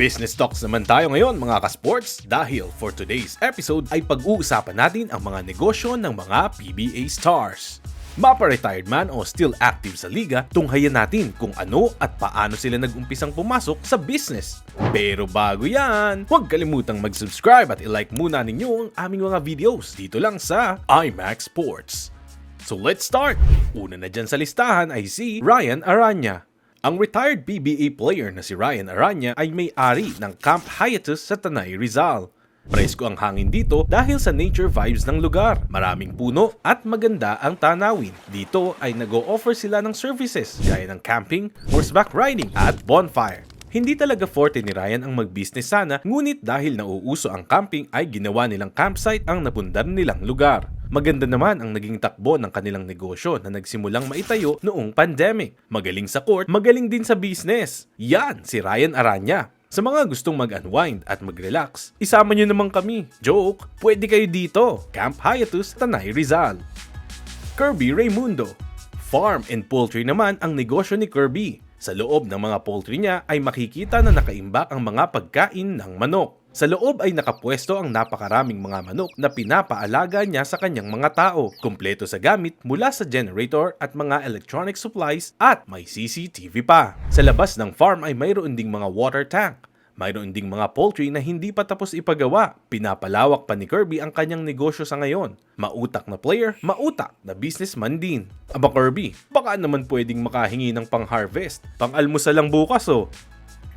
Business talks naman tayo ngayon mga ka-sports dahil for today's episode ay pag-uusapan natin ang mga negosyo ng mga PBA stars. Mapa-retired man o still active sa liga, tunghayan natin kung ano at paano sila nag-umpisang pumasok sa business. Pero bago yan, huwag kalimutang mag-subscribe at i-like muna ninyo ang aming mga videos dito lang sa IMAX Sports. So let's start! Una na dyan sa listahan ay si Ryan Aranya. Ang retired PBA player na si Ryan Aranya ay may-ari ng Camp Hiatus sa Tanay, Rizal. Presko ang hangin dito dahil sa nature vibes ng lugar. Maraming puno at maganda ang tanawin. Dito ay nag-o-offer sila ng services gaya ng camping, horseback riding at bonfire. Hindi talaga forte ni Ryan ang mag-business sana, ngunit dahil nauuso ang camping ay ginawa nilang campsite ang napundar nilang lugar. Maganda naman ang naging takbo ng kanilang negosyo na nagsimulang maitayo noong pandemic. Magaling sa court, magaling din sa business. Yan, si Ryan Aranya. Sa mga gustong mag-unwind at mag-relax, isama nyo naman kami. Joke, pwede kayo dito. Camp Hiatus, Tanay Rizal. Kirby Raymundo. Farm and poultry naman ang negosyo ni Kirby. Sa loob ng mga poultry niya ay makikita na nakaimbak ang mga pagkain ng manok. Sa loob ay nakapwesto ang napakaraming mga manok na pinapaalaga niya sa kanyang mga tao. Kumpleto sa gamit mula sa generator at mga electronic supplies at may CCTV pa. Sa labas ng farm ay mayroon ding mga water tank. Mayroon ding mga poultry na hindi pa tapos ipagawa. Pinapalawak pa ni Kirby ang kanyang negosyo sa ngayon. Mautak na player, mautak na businessman din. Aba Kirby, baka naman pwedeng makahingi ng pang-harvest. Pang-almusal lang bukas oh.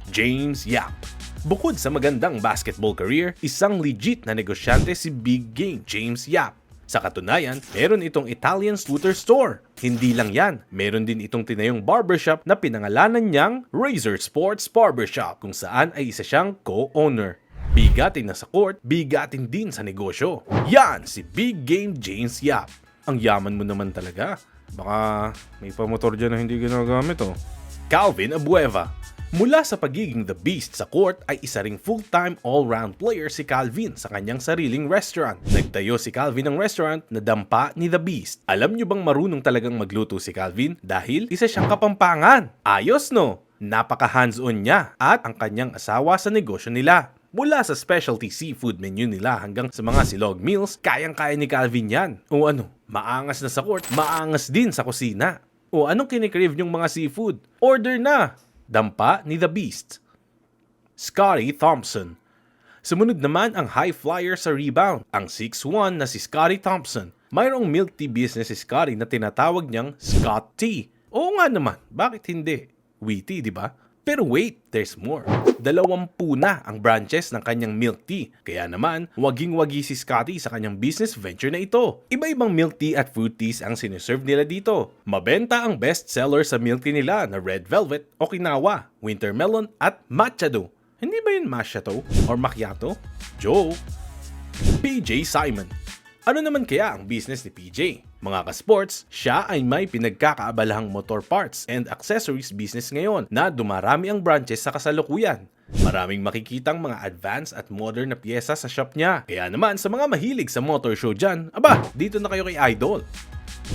James Yap. Bukod sa magandang basketball career, isang legit na negosyante si Big Game James Yap. Sa katunayan, meron itong Italian scooter store. Hindi lang yan, meron din itong tinayong barbershop na pinangalanan niyang Razor Sports Barbershop kung saan ay isa siyang co-owner. Bigatin na sa court, bigatin din sa negosyo. Yan si Big Game James Yap. Ang yaman mo naman talaga. Baka may pamotor dyan na hindi ginagamit oh. Calvin Abueva. Mula sa pagiging the beast sa court ay isa ring full-time all-round player si Calvin sa kanyang sariling restaurant. Nagtayo si Calvin ng restaurant na dampa ni the beast. Alam nyo bang marunong talagang magluto si Calvin dahil isa siyang kapampangan? Ayos no? Napaka hands-on niya at ang kanyang asawa sa negosyo nila. Mula sa specialty seafood menu nila hanggang sa mga silog meals, kayang-kaya ni Calvin yan. O ano, maangas na sa court, maangas din sa kusina. O anong kinikrave yung mga seafood? Order na! Dampa ni The Beast. Scotty Thompson. Sumunod naman ang high flyer sa rebound, ang 6'1 na si Scotty Thompson. Mayroong milk tea business si Scotty na tinatawag niyang Scott Tea. Oo nga naman, bakit hindi? Witty, di ba? Pero wait, there's more. Dalawampu na ang branches ng kanyang milk tea. Kaya naman, waging-wagi si Scotty sa kanyang business venture na ito. Iba-ibang milk tea at fruit teas ang sineserve nila dito. Mabenta ang best seller sa milk tea nila na Red Velvet, Okinawa, Winter Melon at Matcha Do. Hindi ba yun macchiato or macchiato? Joke! PJ Simon ano naman kaya ang business ni PJ? Mga ka-sports, siya ay may pinagkakaabalahang motor parts and accessories business ngayon na dumarami ang branches sa kasalukuyan. Maraming makikitang mga advanced at modern na pyesa sa shop niya. Kaya naman sa mga mahilig sa motor show dyan, aba, dito na kayo kay Idol.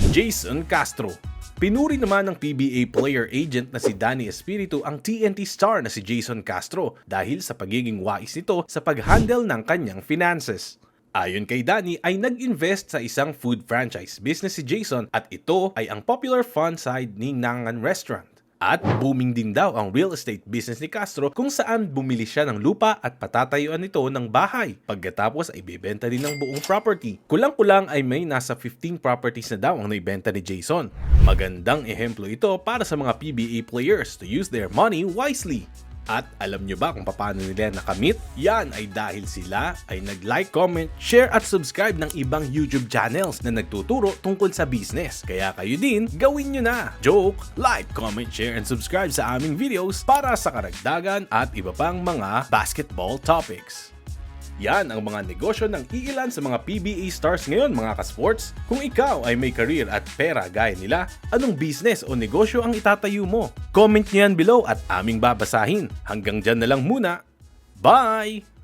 Jason Castro Pinuri naman ng PBA player agent na si Danny Espiritu ang TNT star na si Jason Castro dahil sa pagiging wais nito sa pag-handle ng kanyang finances. Ayon kay Danny ay nag-invest sa isang food franchise business si Jason at ito ay ang popular fun side ni Nangan Restaurant. At booming din daw ang real estate business ni Castro kung saan bumili siya ng lupa at patatayuan nito ng bahay. Pagkatapos ay bibenta din ng buong property. Kulang-kulang ay may nasa 15 properties na daw ang naibenta ni Jason. Magandang ehemplo ito para sa mga PBA players to use their money wisely. At alam nyo ba kung paano nila nakamit? Yan ay dahil sila ay nag-like, comment, share at subscribe ng ibang YouTube channels na nagtuturo tungkol sa business. Kaya kayo din, gawin nyo na! Joke! Like, comment, share, and subscribe sa aming videos para sa karagdagan at iba pang mga basketball topics. Yan ang mga negosyo ng iilan sa mga PBA stars ngayon mga ka-sports. Kung ikaw ay may career at pera gaya nila, anong business o negosyo ang itatayo mo? Comment niyo yan below at aming babasahin. Hanggang dyan na lang muna. Bye!